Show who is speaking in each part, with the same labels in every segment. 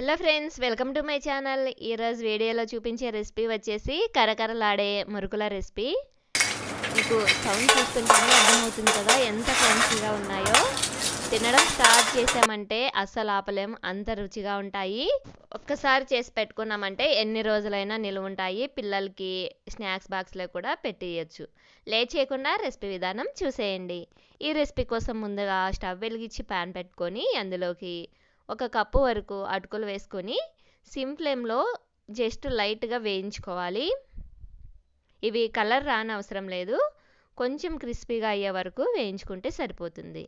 Speaker 1: Hello friends welcome to my channel. ఈరోజు వీడియోలో చూపించే రెసిపీ వచ్చేసి కరకరలాడే మురుకుల రెసిపీ. మీకు సౌండ్ చూస్తుంటేనే అర్థమవుతుంది కదా ఎంత క్రంచీగా ఉన్నాయో. తినడం స్టార్ట్ చేసామంటే అస్సలు ఆపలేం అంత రుచిగా ఉంటాయి. ఒక్కసారి చేసి పెట్టుకున్నామంటే ఎన్ని రోజులైనా నిలువ ఉంటాయి. పిల్లలకి స్నాక్స్ బాక్స్లో కూడా పెట్టేయచ్చు. లేట్ చేయకుండా రెసిపీ విధానం చూసేయండి. ఈ రెసిపీ కోసం ముందుగా స్టవ్ వెలిగించి ప్యాన్ పెట్టుకొని అందులోకి ఒక కప్పు వరకు అటుకులు వేసుకొని సిమ్ ఫ్లేమ్లో జస్ట్ లైట్గా వేయించుకోవాలి. ఇవి కలర్ రాని అవసరం లేదు. కొంచెం క్రిస్పీగా అయ్యే వరకు వేయించుకుంటే సరిపోతుంది.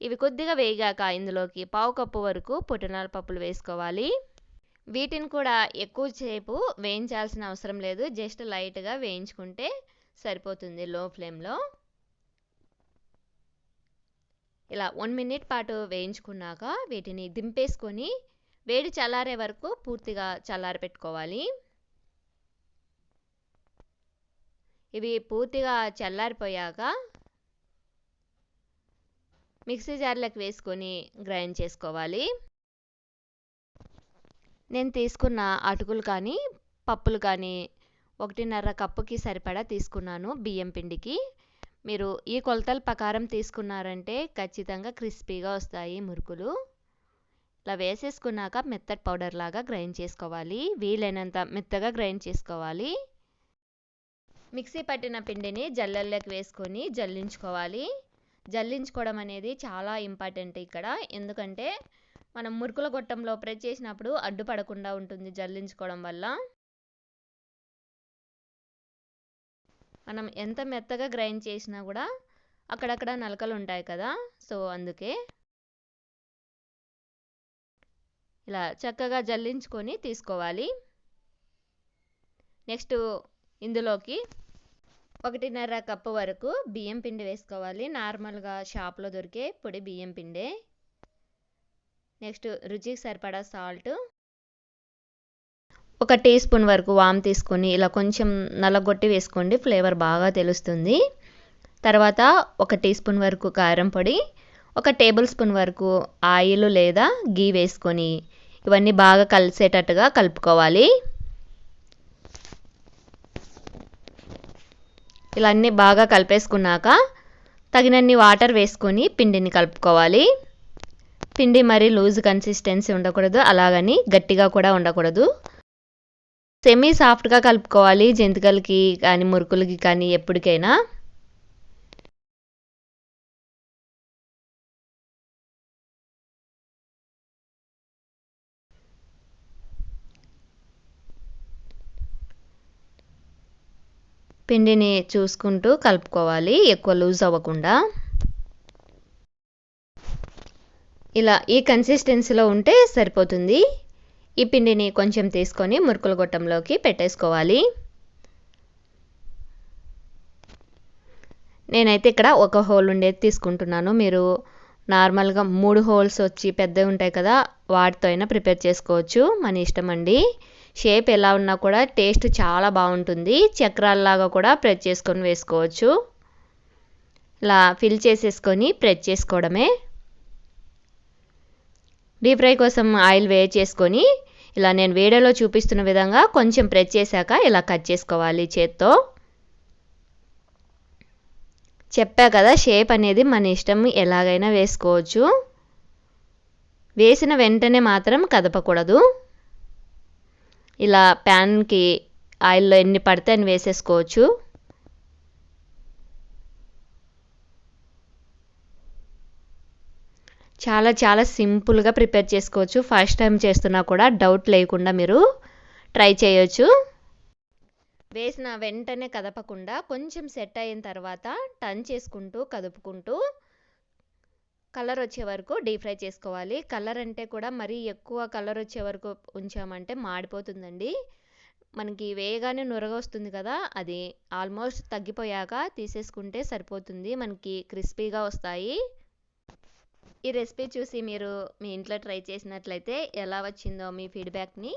Speaker 1: ఇవి కొద్దిగా వేగాక ఇందులోకి పావు కప్పు వరకు పుట్టినాల పప్పులు వేసుకోవాలి. వీటిని కూడా ఎక్కువ సేపు వేయించాల్సిన అవసరం లేదు. జస్ట్ లైట్గా వేయించుకుంటే సరిపోతుంది లో ఫ్లేమ్లో. ఇలా వన్ మినిట్ పాటు వేయించుకున్నాక వీటిని దింపేసుకొని వేడి చల్లారే వరకు పూర్తిగా చల్లారి పెట్టుకోవాలి ఇవి పూర్తిగా చల్లారిపోయాక మిక్సీ జార్లకు వేసుకొని గ్రైండ్ చేసుకోవాలి. నేను తీసుకున్న అటుకులు కానీ పప్పులు కానీ ఒకటిన్నర కప్పుకి సరిపడా తీసుకున్నాను బియ్యం పిండికి. మీరు ఈ కొలతల ప్రకారం తీసుకున్నారంటే ఖచ్చితంగా క్రిస్పీగా వస్తాయి మురుకులు. ఇలా వేసేసుకున్నాక మెత్తటి పౌడర్ లాగా గ్రైండ్ చేసుకోవాలి. వీలైనంత మెత్తగా గ్రైండ్ చేసుకోవాలి. మిక్సీ పట్టిన పిండిని జల్లెల్లోకి వేసుకొని జల్లించుకోవాలి. జల్లించుకోవడం అనేది చాలా ఇంపార్టెంట్ ఇక్కడ. ఎందుకంటే మనం మురుకుల గొట్టంలో ప్రెస్ చేసినప్పుడు అడ్డుపడకుండా ఉంటుంది జల్లించుకోవడం వల్ల. మనం ఎంత మెత్తగా గ్రైండ్ చేసినా కూడా అక్కడక్కడ నలకలు ఉంటాయి కదా. సో అందుకే ఇలా చక్కగా జల్లించుకొని తీసుకోవాలి. నెక్స్ట్ ఇందులోకి ఒకటిన్నర కప్పు వరకు బియ్యం పిండి వేసుకోవాలి. నార్మల్గా షాప్లో దొరికే పొడి బియ్యం పిండే. నెక్స్ట్ రుచికి సరిపడా సాల్ట్. ఒక టీ స్పూన్ వరకు వామ్ తీసుకొని ఇలా కొంచెం నల్లగొట్టి వేసుకోండి ఫ్లేవర్ బాగా తెలుస్తుంది. తర్వాత ఒక టీ స్పూన్ వరకు కారం పొడి ఒక టేబుల్ స్పూన్ వరకు ఆయిల్ లేదా గీ వేసుకొని ఇవన్నీ బాగా కలిసేటట్టుగా కలుపుకోవాలి. ఇలా అన్నీ బాగా కలిపేసుకున్నాక తగినన్ని వాటర్ వేసుకొని పిండిని కలుపుకోవాలి. పిండి మరీ లూజ్ కన్సిస్టెన్సీ ఉండకూడదు అలాగని గట్టిగా కూడా ఉండకూడదు. సెమీ సాఫ్ట్గా కలుపుకోవాలి. జంతికలకి కానీ మురుకులకి కానీ ఎప్పటికైనా. పిండిని చూసుకుంటూ కలుపుకోవాలి. ఎక్కువ లూజ్ అవ్వకుండా. ఇలా ఈ కన్సిస్టెన్సీలో ఉంటే సరిపోతుంది. ఈ పిండిని కొంచెం తీసుకొని మురుకుల గొట్టంలోకి పెట్టేసుకోవాలి. నేనైతే ఇక్కడ ఒక హోల్ ఉండేది తీసుకుంటున్నాను. మీరు నార్మల్గా మూడు హోల్స్ వచ్చి పెద్దవి ఉంటాయి కదా వాటితో అయినా ప్రిపేర్ చేసుకోవచ్చు. మన ఇష్టం అండి. షేప్ ఎలా ఉన్నా కూడా టేస్ట్ చాలా బాగుంటుంది. చక్రాల్లాగా కూడా ప్రెస్ చేసుకొని వేసుకోవచ్చు. ఇలా ఫిల్ చేసేసుకొని ప్రెస్ చేసుకోవడమే. డీప్ ఫ్రై కోసం ఆయిల్ వే చేసుకొని ఇలా నేను వీడియోలో చూపిస్తున్న విధంగా కొంచెం ప్రెస్ చేశాక ఇలా కట్ చేసుకోవాలి చేత్తో. చెప్పా కదా షేప్ అనేది మన ఇష్టం ఎలాగైనా వేసుకోవచ్చు. వేసిన వెంటనే మాత్రం కదపకూడదు. ఇలా ప్యాన్కి ఆయిల్లో ఎన్ని పడితే అని వేసేసుకోవచ్చు. చాలా చాలా సింపుల్గా ప్రిపేర్ చేసుకోవచ్చు. ఫస్ట్ టైం చేస్తున్నా కూడా డౌట్ లేకుండా మీరు ట్రై చేయొచ్చు. వేసిన వెంటనే కదపకుండా కొంచెం సెట్ అయిన తర్వాత టర్న్ చేసుకుంటూ కదుపుకుంటూ కలర్ వచ్చే వరకు డీప్ ఫ్రై చేసుకోవాలి. కలర్ అంటే కూడా మరీ ఎక్కువ కలర్ వచ్చే వరకు ఉంచామంటే మాడిపోతుందండి. మనకి వేయగానే నురగ వస్తుంది కదా అది ఆల్మోస్ట్ తగ్గిపోయాక తీసేసుకుంటే సరిపోతుంది. మనకి క్రిస్పీగా వస్తాయి. ఈ రెసిపీ చూసి మీరు మీ ఇంట్లో ట్రై చేసినట్లయితే ఎలా వచ్చిందో మీ ఫీడ్బ్యాక్ని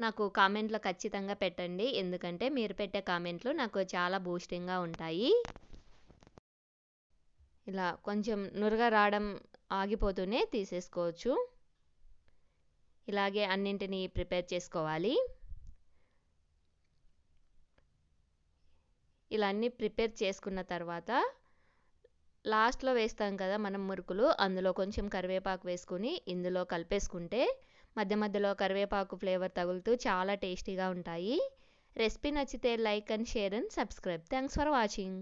Speaker 1: నాకు కామెంట్లో ఖచ్చితంగా పెట్టండి. ఎందుకంటే మీరు పెట్టే కామెంట్లు నాకు చాలా బూస్టింగ్గా ఉంటాయి. ఇలా కొంచెం నురగ రావడం ఆగిపోతూనే తీసేసుకోవచ్చు. ఇలాగే అన్నింటినీ ప్రిపేర్ చేసుకోవాలి. ఇలా అన్నీ ప్రిపేర్ చేసుకున్న తర్వాత లాస్ట్లో వేస్తాం కదా మనం మురుకులు అందులో కొంచెం కరివేపాకు వేసుకుని ఇందులో కలిపేసుకుంటే మధ్య మధ్యలో కరివేపాకు ఫ్లేవర్ తగులుతూ చాలా టేస్టీగా ఉంటాయి. రెసిపీ నచ్చితే like and share and subscribe. Thanks for watching.